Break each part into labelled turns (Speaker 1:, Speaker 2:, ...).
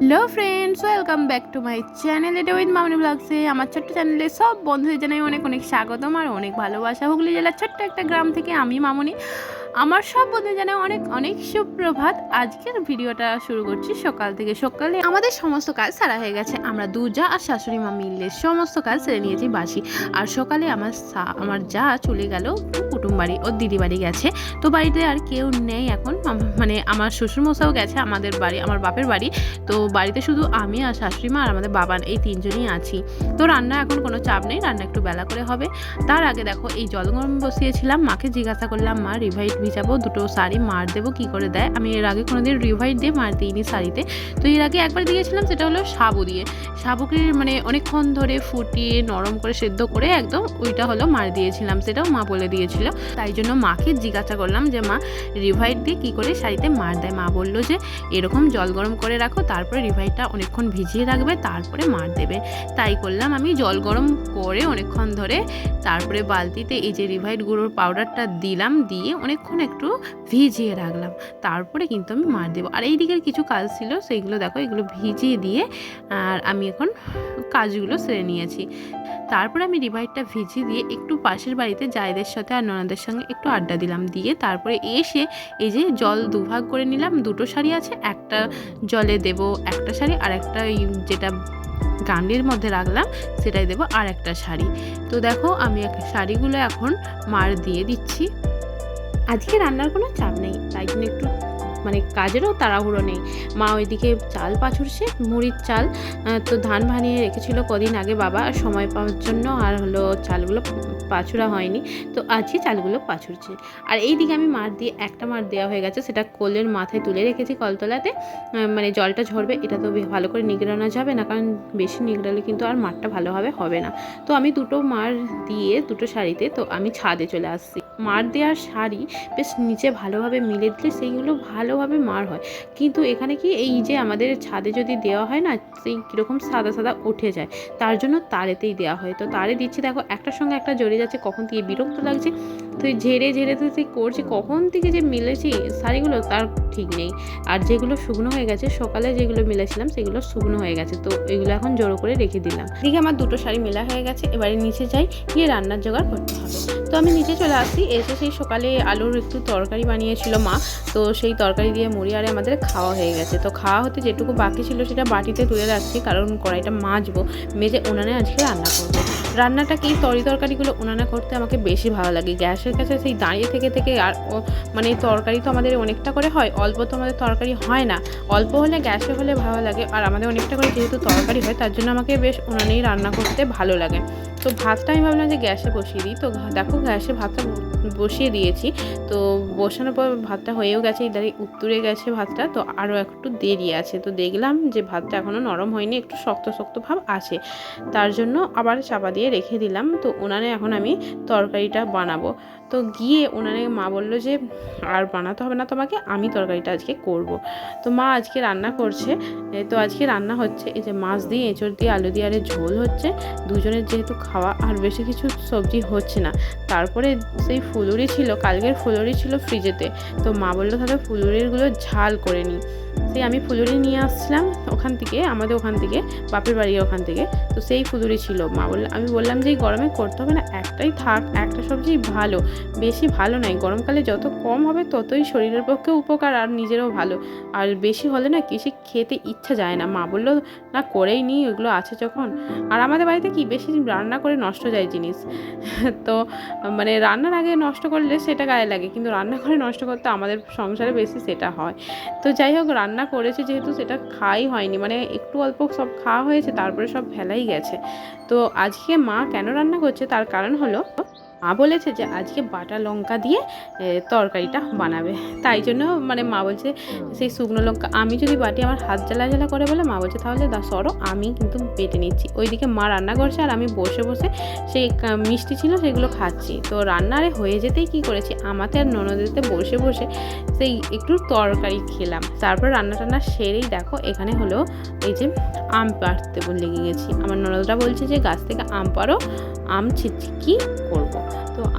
Speaker 1: Hello friends welcome back to my channel এটা with Mamoni ব্লগসে আমার ছোট্ট চ্যানেলে সব বন্ধুদের জানাই অনেক অনেক স্বাগতম আর অনেক ভালোবাসা। হুগলি জেলার ছোট্ট একটা গ্রাম থেকে আমি মামনি। আমার সব বন্ধু জানাই অনেক অনেক সুপ্রভাত। আজকের ভিডিওটা শুরু করছি সকাল থেকে। সকালে আমাদের সমস্ত কাজ সারা হয়ে গেছে। আমরা দু যা আর শাশুড়ি মা মিললে সমস্ত কাজ সেরে নিয়েছি বাসি। আর সকালে আমার আমার যা চলে গেল কুটুম বাড়ি। ওর দিদি বাড়ি গেছে। তো বাড়িতে আর কেউ নেই এখন। মানে আমার শ্বশুরমশাও গেছে আমাদের বাড়ি, আমার বাপের বাড়ি। তো বাড়িতে শুধু আমি আর শাশুড়ি মা আর আমাদের বাবান এই তিনজনই আছি। তো রান্না এখন কোনো চাপ নেই, রান্না একটু বেলা করে হবে। তার আগে দেখো, এই জল গরম বসিয়েছিলাম, মাকে জিজ্ঞাসা করলাম, মা, রিভাইট ভিজাবো, দুটো শাড়ি মার দেবো, কি করে দেয়? আমি এর আগে কোনোদিন রিভাইট দিয়ে মার দিইনি শাড়িতে। তো এর আগে একবার দিয়েছিলাম, সেটা হলো সাবু দিয়ে। সাবুকে মানে অনেকক্ষণ ধরে ফুটিয়ে নরম করে সেদ্ধ করে একদম ওইটা হলো মার দিয়েছিলাম, সেটাও মা বলে দিয়েছিল। তাই জন্য মাকে জিজ্ঞাসা করলাম যে, মা, রিভাইট দিয়ে কি করে শাড়িতে মার দেয়? মা বলল যে, এরকম জল গরম করে রাখো, তারপরে রিভাইটটা অনেকক্ষণ ভিজিয়ে রাখবে, তারপরে মার দেবে। তাই করলাম আমি, জল গরম করে অনেকক্ষণ ধরে তারপরে বালতিতে এই যে রিভাইট গুঁড়োর পাউডারটা দিলাম, দিয়ে অনেকক্ষণ একটু ভিজিয়ে রাখলাম। তারপরে কিন্তু আমি মার দেবো। আর এই দিকের কিছু কাজ ছিল, সেইগুলো দেখো, এগুলো ভিজিয়ে দিয়ে, আর আমি এখন কাজগুলো সেরে নিয়েছি। তারপরে আমি রিভাইটটা ভিজিয়ে দিয়ে একটু পাশের বাড়িতে জায়দের সাথে আর ননদের সঙ্গে একটু আড্ডা দিলাম। দিয়ে তারপরে এসে এই যে জল দুভাগ করে নিলাম, দুটো শাড়ি আছে, একটা জলে দেব একটা শাড়ি আর একটা যেটা গান্ডির মধ্যে রাখলাম, সেটাই দেবো আর একটা শাড়ি। তো দেখো, আমি শাড়িগুলো এখন মার দিয়ে দিচ্ছি। আজকে রান্নার কোনো চাপ নেই, তাই জন্য একটু মানে কাজেরও তাড়াহুড়ো নেই। মা ওইদিকে চাল পাছুরছে মুড়ির চাল তো ধান ভানিয়ে রেখেছিল কদিন আগে বাবা আর সময় পাওয়ার জন্য আর হলো চালগুলো পাছুরা হয়নি, তো আজকে চালগুলো পাছুরছে আর এই দিকে আমি মার দিয়ে, একটা মার দেওয়া হয়ে গেছে, সেটা কোলের মাথায় তুলে রেখেছি কলতলাতে মানে জলটা ঝরবে, এটা তো ভালো করে নিগড়ানো যাবে না, কারণ বেশি নিগড়ালে কিন্তু আর মারটা ভালোভাবে হবে না। তো আমি দুটো মার দিয়ে, দুটো শাড়িতে, তো আমি ছাদে চলে আসছি। মার দেওয়ার শাড়ি বেশ নিচে ভালোভাবে মিলে দিলে সেইগুলো ভালোভাবে মার হয়। কিন্তু এখানে কি এই যে আমাদের ছাদে যদি দেওয়া হয় না, সেই কীরকম সাদা সাদা উঠে যায়। তার জন্য তারেতেই দেওয়া হয়। তো তারে দিচ্ছি, দেখো, একটার সঙ্গে একটা জড়ে যাচ্ছে, কখন থেকে বিরক্ত লাগছে। তো এই ঝেড়ে ঝেড়ে তো সেই করছি কখন থেকে যে মিলেছি শাড়িগুলো তার ঠিক নেই। আর যেগুলো শুকনো হয়ে গেছে সকালে যেগুলো মিলেছিলাম সেগুলো শুকনো হয়ে গেছে। তো এগুলো এখন জড়ো করে রেখে দিলাম। দিকে আমার দুটো শাড়ি মেলা হয়ে গেছে এবারে নিচে যাই গিয়ে রান্নার জোগাড় করতে হবে। তো আমি নিচে চলে আসি এসে সেই সকালে আলুর একটু তরকারি বানিয়েছিল মা। তো সেই তরকারি দিয়ে মুড়ি আরে আমাদের খাওয়া হয়ে গেছে। তো খাওয়া হতে যেটুকু বাকি ছিল সেটা বাটিতে তুলে রাখছি কারণ কড়াইটা মাজবো। মেজে উনানে আজকে রান্না করব। রান্নাটা কি তরি তরকারিগুলো উনানে করতে আমাকে বেশি ভালো লাগে। গ্যাসের কাছে সেই দাঁড়িয়ে থেকে থেকে আর মানে তরকারি তো আমাদের অনেকটা করে হয়, অল্প তো আমাদের তরকারি হয় না। অল্প হলে গ্যাসে হলে ভালো লাগে, আর আমাদের অনেকটা করে যেহেতু তরকারি হয়, তার জন্য আমাকে বেশ উনানেই রান্না করতে ভালো লাগে। তো ভাতটা আমি ভাবলাম যে গ্যাসে বসিয়ে দিই। তো দেখো গ্যাসে ভাতটা বসিয়ে দিয়েছি। তো বসানোর পর ভাতটা হয়েও গেছে ইদারি উত্তরে গেছে ভাতটা, তো আরও একটু দেরি আছে। তো দেখলাম যে ভাতটা এখনও নরম হয়নি, একটু শক্ত শক্ত ভাব আছে। তার জন্য আবার চাপা দিয়ে রেখে দিলাম। তো উনানে এখন আমি তরকারিটা বানাবো। তো গিয়ে উনানে মা বলল যে, আর বানাতে হবে না তোমাকে, আমি তরকারিটা আজকে করব। তো মা আজকে রান্না করছে তো আজকে রান্না হচ্ছে, এই যে মাছ দিয়ে এঁচড় দিয়ে আলু দিয়ে আরে ঝোল হচ্ছে। দুজনের যেহেতু খাওয়া আর বেশি কিছু সবজি হচ্ছে না, তারপরে সেই ফুলুরি ছিল, কালকের ফুলুরি ছিল ফ্রিজেতে। তো মা বলল, তাহলে ফুলুরিগুলো ঝাল করে নিই সেই আমি ফুলুরি নিয়ে আসছিলাম ওখান থেকে, আমাদের ওখান থেকে, বাপের বাড়ি ওখান থেকে। তো সেই ফুলুরি ছিল। মা বলল, আমি বললাম যে এই গরমে করতে হবে না, একটাই থাক, একটা সবজি ভালো। বেশি ভালো নয়, গরমকালে যত কম হবে ততই শরীরের পক্ষে উপকার আর নিজেরও ভালো। আর বেশি হলে না কিছু খেতে ইচ্ছা যায় না। মা বলল, না, করেই নিই ওইগুলো আছে যখন। আর আমাদের বাড়িতে কি, বেশি রান্না করে নষ্ট যায় জিনিস। তো মানে রান্নার আগে নষ্ট করলে সেটা গায়ে লাগে, কিন্তু রান্না করে নষ্ট করতে আমাদের সংসারে বেশি সেটা হয়। তো যাই হোক, রান্না করেছে যেহেতু সেটা খাই হয়নি। মানে একটু অল্প সব খাওয়া হয়েছে, তারপরে সব ফেলাই গেছে। তো আজকে মা কেন রান্না করছে? তার কারণ হলো মা বলেছে যে আজকে বাটা লঙ্কা দিয়ে তরকারিটা বানাবে। তাই জন্য মানে মা বলছে, সেই শুকনো লঙ্কা আমি যদি বাটি আমার হাত জ্বালা জ্বালা করে বলে, মা বলছে, তাহলে দা, সরো, আমি কিন্তু বেটে নিচ্ছি। ওইদিকে মা রান্না করছে আর আমি বসে বসে সেই মিষ্টি ছিল সেগুলো খাচ্ছি। তো রান্নারে হয়ে যেতেই কি করেছি, আমাতে আর ননদেতে বসে বসে সেই একটু তরকারি খেলাম। তারপর রান্না টান্না সেরেই দেখো, এখানে হলো এই যে আম পাড়তে লেগে গেছি। আমার ননদরা বলছে যে, গাছ থেকে আম পাড়ো, আম ছিচকি করব?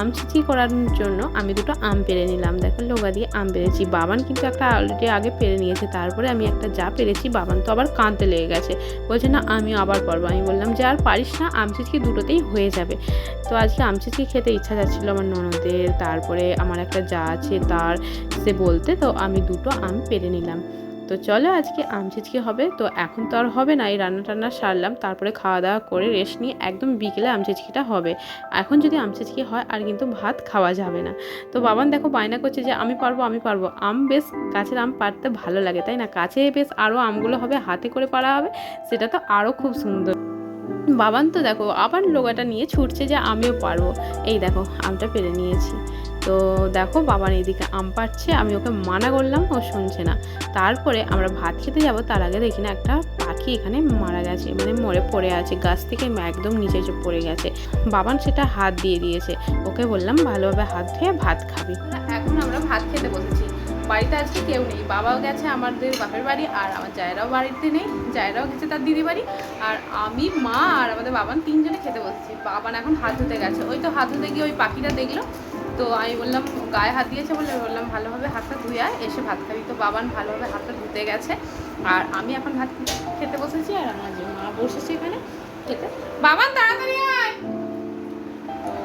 Speaker 1: আম ছিচি করার জন্য আমি দুটো আম পেরে নিলাম। দেখো লোগা দিয়ে আম পেরেছি। বাবান কিন্তু একটা অলরেডি আগে পেরে নিয়েছে, তারপরে আমি একটা যা পেরেছি বাবান তো আবার কাঁদতে লেগে গেছে। বলছে, না আমি আবার পারব আমি বললাম, যে আর পারিস না, আম ছিচকি দুটোতেই হয়ে যাবে। তো আজকে আম ছিচকি খেতে ইচ্ছা যাচ্ছিল আমার ননদের। তারপরে আমার একটা যা আছে তার, সে বলতে তো আমি দুটো আম পেরে নিলাম। তো চলো আজকে আম ছিচকি হবে। তো এখন তো আর হবে না, এই রান্না টান্না সারলাম, তারপরে খাওয়া দাওয়া করে রেস্ট নিয়ে একদম বিকেলে আমচিচকিটা হবে। এখন যদি আমচিচকি হয়, আর কিন্তু ভাত খাওয়া যাবে না। তো বাবান দেখো বায়না করছে যে, আমি পারব আমি পারব। আম বেশ গাছের আম পাড়তে ভালো লাগে, তাই না? কাছে বেশ আরও আমগুলো হবে, হাতে করে পাড়া হবে, সেটা তো আরও খুব সুন্দর। বাবান তো দেখো, আবার লোগাটা নিয়ে ছুটছে যে, আমিও পারব। এই দেখো, আমটা পেরে নিয়েছি। তো দেখো বাবার এদিকে আম পাচ্ছে আমি ওকে মানা করলাম, ও শুনছে না। তারপরে আমরা ভাত খেতে যাব, তার আগে দেখি না একটা পাখি এখানে মারা গেছে মানে মরে পড়ে আছে, গাছ থেকে একদম নিচে এসে পড়ে গেছে। বাবান সেটা হাত দিয়ে দিয়েছে, ওকে বললাম ভালোভাবে হাত ধুয়ে ভাত খাবি। এখন আমরা ভাত খেতে বসেছি, বাড়িতে আজকে কেউ নেই, বাবাও গেছে আমাদের বাপের বাড়ি, আর আমার জায়রাও বাড়িতে নেই, জায়রাও গেছে তার দিদি বাড়ি, আর আমি, মা আর আমাদের বাবান তিনজনে খেতে বসেছি, বাবান এখন হাত ধুতে গেছে, ওই তো হাত ধুতে গিয়ে ওই পাখিটা দেখল তো আমি বললাম, গায়ে হাত দিয়েছে বলে বললাম, ভালোভাবে হাতটা ধুয়ে এসে ভাত খাবি। তো বাবান ভালোভাবে হাতটা ধুতে গেছে। আর আমি এখন ভাত খেতে বসেছি আর আমার যে মা বসেছে এখানে খেতে। বাবান, তাড়াতাড়ি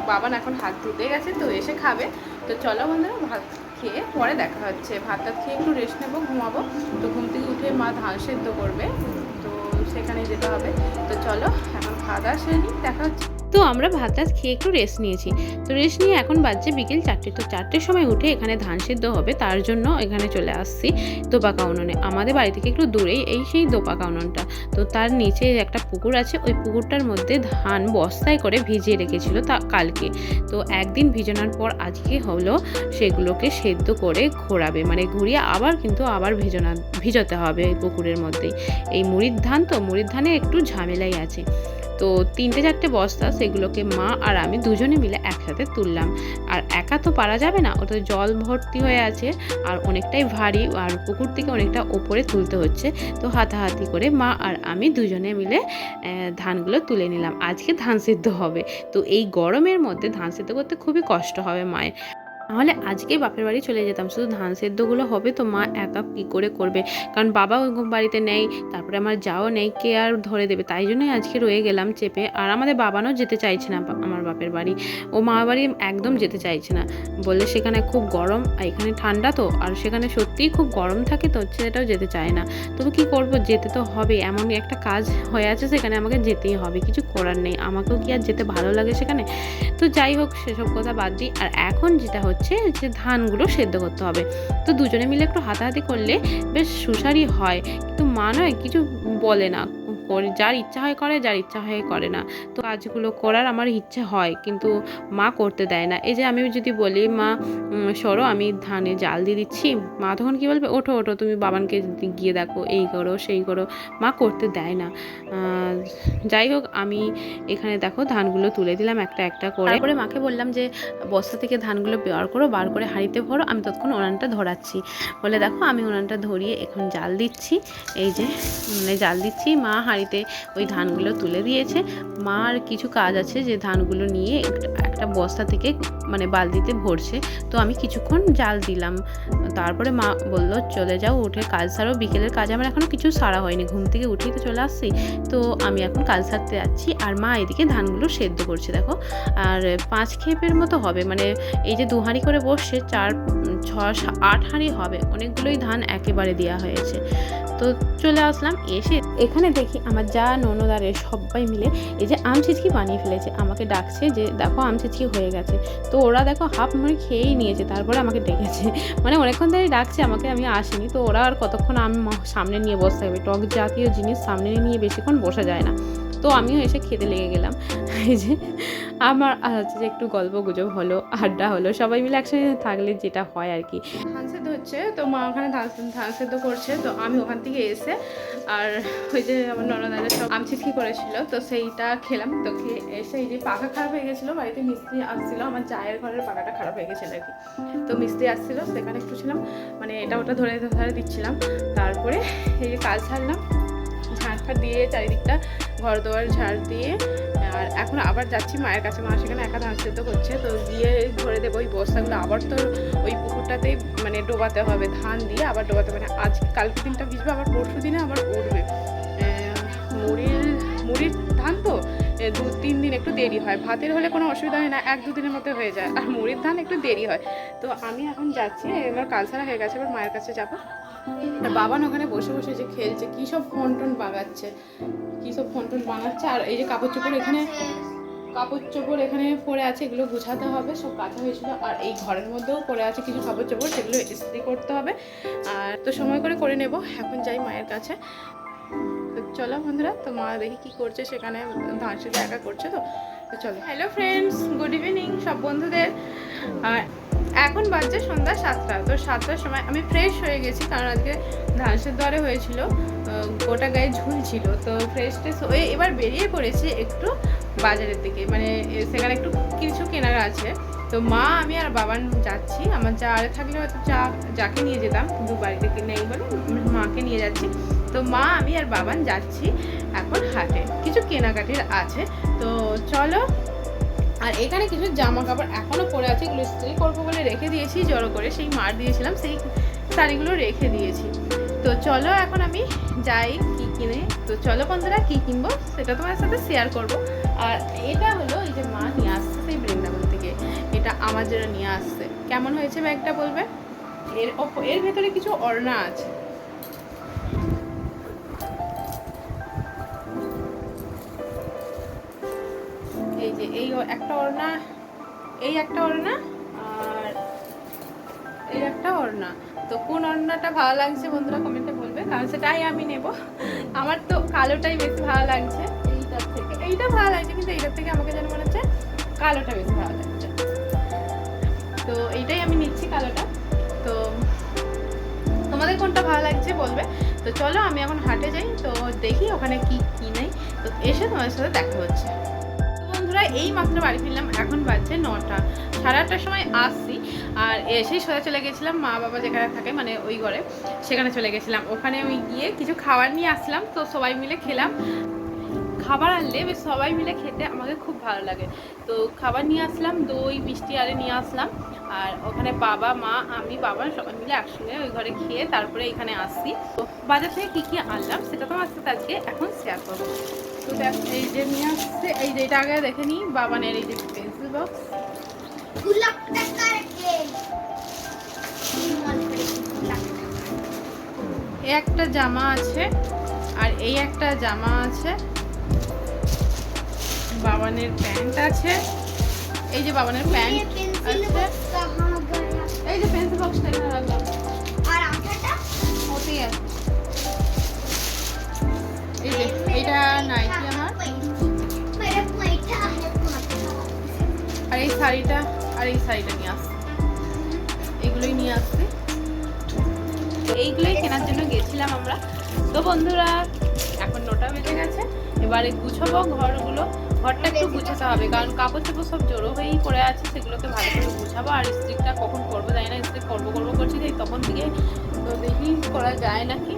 Speaker 1: বাবান এখন হাত ধুতে গেছে, তো এসে খাবে। তো চলো বন্ধুরা, ভাত খেয়ে পরে দেখা হচ্ছে। ভাত টাত খেয়ে একটু রেস্ট নেব, ঘুমাবো। তো ঘুম থেকে উঠে মা ধান সেদ্ধ করবে। তো সেখানে যেতে হবে। তো চলো, এখন খাওয়া দাওয়া সেরে নিই, দেখা হচ্ছে। তো আমরা ভাত টাত খেয়ে একটু রেস্ট নিয়েছি। তো রেস্ট নিয়ে এখন বাজছে বিকেল চারটে। তো চারটের সময় উঠে এখানে ধান সিদ্ধ হবে, তার জন্য এখানে চলে আসছি দোপাকা উনুনে আমাদের বাড়ি থেকে একটু দূরেই এই সেই দোপাকা উনুনটা তো তার নিচে একটা পুকুর আছে, ওই পুকুরটার মধ্যে ধান বস্তায় করে ভিজিয়ে রেখেছিল তা কালকে। তো একদিন ভিজানোর পর আজকে হলো সেগুলোকে সেদ্ধ করে ঘোরাবে। মানে ঘুরিয়ে আবার কিন্তু আবার ভেজানো, ভিজাতে হবে এই পুকুরের মধ্যেই। এই মুড়ির ধান তো, মুড়ির ধানে একটু ঝামেলাই আছে। তো তিনটে চারটে বস্তা সেগুলোকে মা আর আমি দুজনে মিলে একসাথে তুললাম। আর একা তো পারা যাবে না ওটা জল ভর্তি হয়ে আছে আর অনেকটাই ভারী আর পুকুর থেকে অনেকটা ওপরে তুলতে হচ্ছে। তো হাতাহাতি করে মা আর আমি দুজনে মিলে ধানগুলো তুলে নিলাম। আজকে ধান সিদ্ধ হবে। তো এই গরমের মধ্যে ধান সিদ্ধ করতে খুবই কষ্ট হবে মায়ের। নাহলে আজকেই বাপের বাড়ি চলে যেতাম। শুধু ধান সেদ্ধগুলো হবে তো মা একা কী করে করবে? কারণ বাবা ওরকম বাড়িতে নেই, তারপরে আমার যাও নেই, কে আর ধরে দেবে? তাই জন্যই আজকে রয়ে গেলাম চেপে। আর আমাদের বাবানও যেতে চাইছে না আমার বাপের বাড়ি। ও মা বাড়ি একদম যেতে চাইছে না। বললে সেখানে খুব গরম, আর এখানে ঠান্ডা তো, আর সেখানে সত্যিই খুব গরম থাকে তো, ছেলেটাও যেতে চায় না। তবে কি করব? যেতে তো হবে, এমনই একটা কাজ হয়ে আছে সেখানে আমাকে যেতেই হবে, কিছু করার নেই। আমাকেও কি আর যেতে ভালো লাগে সেখানে? তো যাই হোক, সেসব কথা বাদ দিই। আর এখন যেটা হচ্ছে যে ধানগুলো সেদ্ধ করতে হবে। তো দুজনে মিলে একটু হাতাহাতি করলে বেশ সুসারি হয়। কিন্তু মা নয়, কিছু বলে না। করে। যার ইচ্ছা হয় করে, যার ইচ্ছা হয় করে না। তো কাজগুলো করার আমার ইচ্ছে হয়, কিন্তু মা করতে দেয় না। এই যে আমি যদি বলি, মা সরো, আমি ধানে জাল দিয়ে দিচ্ছি। মা তখন কী বলবে? ওঠো ওঠো, তুমি বাবানকে গিয়ে দেখো, এই করো, সেই করো। মা করতে দেয় না। যাই হোক, আমি এখানে দেখো ধানগুলো তুলে দিলাম একটা একটা করে। তারপরে মাকে বললাম যে, বস্তা থেকে ধানগুলো বের করো, বার করে হাঁড়িতে ভরো, আমি ততক্ষণ ওনানটা ধরাচ্ছি। বলে, দেখো, আমি ওনানটা ধরিয়ে এখন জাল দিচ্ছি। এই যে উনানে জাল দিচ্ছি। মা হাঁড়িতে ওই ধানগুলো তুলে দিয়েছে। মার কিছু কাজ আছে যে ধানগুলো নিয়ে একটা- বস্তা থেকে মানে বালতিতে ভরছে। তো আমি কিছুক্ষণ জাল দিলাম। তারপরে মা বলল, চলে যাও, উঠে কাজ সারো। বিকেলের কাজ আমার এখনও কিছু সারা হয়নি। ঘুম থেকে উঠেই তো চলে আসছি। তো আমি এখন কাজ সারতে যাচ্ছি। আর মা এদিকে ধানগুলো সেদ্ধ করছে, দেখো। আর পাঁচ খেপের মতো হবে। মানে এই যে দু হাঁড়ি করে বসছে, চার ছ আট হাঁড়ি হবে। অনেকগুলোই ধান একেবারে দেওয়া হয়েছে। তো চলে আসলাম এসে এখানে দেখি আমার যা ননদারে সবাই মিলে এই যে আম ছিচকি বানিয়ে ফেলেছে। আমাকে ডাকছে যে, দেখো, আম ছিচকি হয়ে গেছে। তো ওরা দেখো হাফ মুড়ি খেয়েই নিয়েছে, তারপরে আমাকে ডেকেছে। মানে অনেকক্ষণ ধরেই ডাকছে, আমাকে আমি আসিনি। তো ওরা আর কতক্ষণ আম সামনে নিয়ে বসে থাকবে? টক জাতীয় জিনিস সামনে নিয়ে বেশিক্ষণ বসা যায় না। তো আমিও এসে খেতে লেগে গেলাম। এই যে আমার হচ্ছে যে একটু গল্প গুজব হলো, আড্ডা হলো, সবাই মিলে একসাথে থাকলে যেটা হয় আর কি। ধান সেদ্ধ হচ্ছে, তো মা ওখানে ধান সেদ্ধ করছে, তো আমি ওখান থেকে এসে আর ওই যে আমার ননদারা সব আম ছিটকি করেছিল, তো সেইটা খেলাম, তো খেয়ে এসে এই যে পাখা খারাপ হয়ে গেছিল, বাড়িতে মিস্ত্রি আসছিল, আমার জায়ের ঘরের পাখাটা খারাপ হয়ে গেছিল আর কি। তো মিস্ত্রি আসছিল, সেখানে একটু ছিলাম মানে এটা ওটা ধরে ধরে দিচ্ছিলাম, তারপরে এই যে কাজ ছাড়লাম ঝাঁট ফাট দিয়ে, চারিদিকটা ঘর দোয়ার ঝাড় দিয়ে। আর এখন আবার যাচ্ছি মায়ের কাছে, মা সেখানে একা ধান সেদ্ধ করছে। তো গিয়ে ভরে দেবো ওই বস্তাগুলো। আবার তো ওই পুকুরটাতেই মানে ডোবাতে হবে, ধান দিয়ে আবার ডোবাতে মানে আজ কালকে দিনটা ভিজবে, আবার পরশু দিনে আবার উঠবে মুড়ির মুড়ির ধান তো দু, তিন দিন একটু দেরি হয়। ভাতের হলে কোনো অসুবিধা হয় না, এক দু দিনের মধ্যে হয়ে যায়। আর মুড়ির ধান একটু দেরি হয়। তো আমি এখন যাচ্ছি, এবার কালসারা হয়ে গেছে, এবার মায়ের কাছে যাব। আর বাবান ওখানে বসে বসে যে খেলছে, কী সব ফোন টোন বাগাচ্ছে, কী সব ফোন টোন বানাচ্ছে আর এই যে কাপড় চোপড় এখানে, কাপড় চোপড় এখানে পড়ে আছে, এগুলো গুছাতে হবে, সব কাঁচা হয়েছিল আর এই ঘরের মধ্যেও পড়ে আছে কিছু কাপড় চোপড়, সেগুলো ইস্ত্রি করতে হবে। আর তো সময় করে করে নেব, এখন যাই মায়ের কাছে। তো চলো বন্ধুরা, তো মা দেখি কি করছে সেখানে ধান শুধু একা করছে তো। তো চলো। হ্যালো ফ্রেন্ডস গুড ইভিনিং সব বন্ধুদের। আর এখন বাজছে সন্ধ্যা সাতটা। তো সাতটার সময় আমি ফ্রেশ হয়ে গেছি, কারণ আজকে ধানসের সেদ্ধরে হয়েছিল গোটা গায়ে ঝুল ছিল। তো ফ্রেশ ট্রেশ হয়ে এবার বেরিয়ে পড়েছি একটু বাজারের দিকে। মানে সেখানে একটু কিছু কেনার আছে। তো মা, আমি আর বাবান যাচ্ছি। আমার যা আরে থাকলে হয়তো চা, যাকে নিয়ে যেতাম কিন্তু বাড়িতে নেই বলে মাকে নিয়ে যাচ্ছি। তো মা, আমি আর বাবান যাচ্ছি এখন হাটে। কিছু কেনাকাটির আছে। তো চলো আর এখানে কিছু জামা কাপড় এখনও পরে আছে, এগুলো ইস্ত্রি করব বলে রেখে দিয়েছি, জড়ো করে সেই মার দিয়েছিলাম, সেই শাড়িগুলো রেখে দিয়েছি। তো চলো এখন আমি যাই কি কিনে। তো চলো বন্ধুরা, কি কিনবো সেটা তোমার সাথে শেয়ার করব। আর এটা হলো এই যে মা নিয়ে আসছে সেই বৃন্দাবন থেকে। এটা আমার জন্য নিয়ে আসছে। কেমন হয়েছে ব্যাগটা বলবে? এর এর ভেতরে কিছু অর্ণা আছে। এই একটা ওড়না এই একটা ওড়না আর এই একটা ওড়না তো কোন ওড়নাটা ভালো লাগছে বন্ধুরা কমেন্টে বলবে, কারণ সেটাই আমি নেব। আমার তো কালোটাই বেশি ভালো লাগছে, এইটার থেকে। এইটা ভালো লাগছে, কিন্তু এইটার থেকে আমাকে যেন মনে হচ্ছে কালোটা বেশি ভালো লাগছে। তো এইটাই আমি নিচ্ছি কালোটা। তো তোমাদের কোনটা ভালো লাগছে বলবে। তো চলো আমি এখন হাটে যাই, তো দেখি ওখানে কি কি নেই। তো এসে তোমাদের সাথে দেখা হচ্ছে। বন্ধুরা, এই মাত্র বাড়ি ফিরলাম। এখন বাজছে নটা। সাড়ে আটটার সময় আসছি। আর এসেই সোজা চলে গেছিলাম, মা বাবা যেখানে থাকে মানে ওই ঘরে, সেখানে চলে গেছিলাম। ওখানে ওই গিয়ে কিছু খাবার নিয়ে আসলাম, তো সবাই মিলে খেলাম। খাবার আনলে সবাই মিলে খেতে আমাকে খুব ভালো লাগে। তো খাবার নিয়ে আসলাম, দই, মিষ্টি আরে নিয়ে আসলাম। আর ওখানে বাবা, মা, আমি, বাবা সবাই মিলে একসঙ্গে ওই ঘরে খেয়ে তারপরে এখানে আসছি। তো বাজার থেকে কী কী আনলাম, সেটা তো সাথে আজকে এখন শেয়ার করব। তো দেখ এই যে নিয়ে আসছে এই যে এটা আগে দেখে নিই বাবানের এই যে পেন্সিল বক্স এই একটা জামা আছে আর এই একটা জামা আছে বাবানের প্যান্ট আছে এই যে বাবানের প্যান্ট এই যে পেন্সিল বক্সটা এখানে রাখলাম।
Speaker 2: আর আঠাটা?
Speaker 1: ওতেই আছে। এই যে আমার? আর এই শাড়িটা, আর এই শাড়িটা নিয়ে আসছি। এগুলোই নিয়ে আসছি। এইগুলোই কেনার জন্য গেছিলাম আমরা। তো বন্ধুরা, এখন নোটা বেজে গেছে। এবারে গুছাবো ঘরগুলো। ঘরটা একটু গুছাতে হবে, কারণ কাপড় চোপড় সব জড়ো হয়েই পড়ে আছে। সেগুলোকে ভালো করে গুছাবো। আর স্ত্রিকটা কখন করব জানি না স্ত্রিক করব করব করছি তখন থেকে তো দেখি করা যায় নাকি।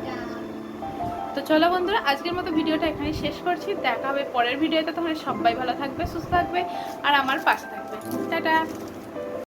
Speaker 1: তো চলো বন্ধুরা, আজকের মতো ভিডিওটা এখানে শেষ করছি। দেখা হবে পরের ভিডিওতে। তোমরা সবাই ভালো থাকবে, সুস্থ থাকবে, আর আমার পাশে থাকবে। টাটা।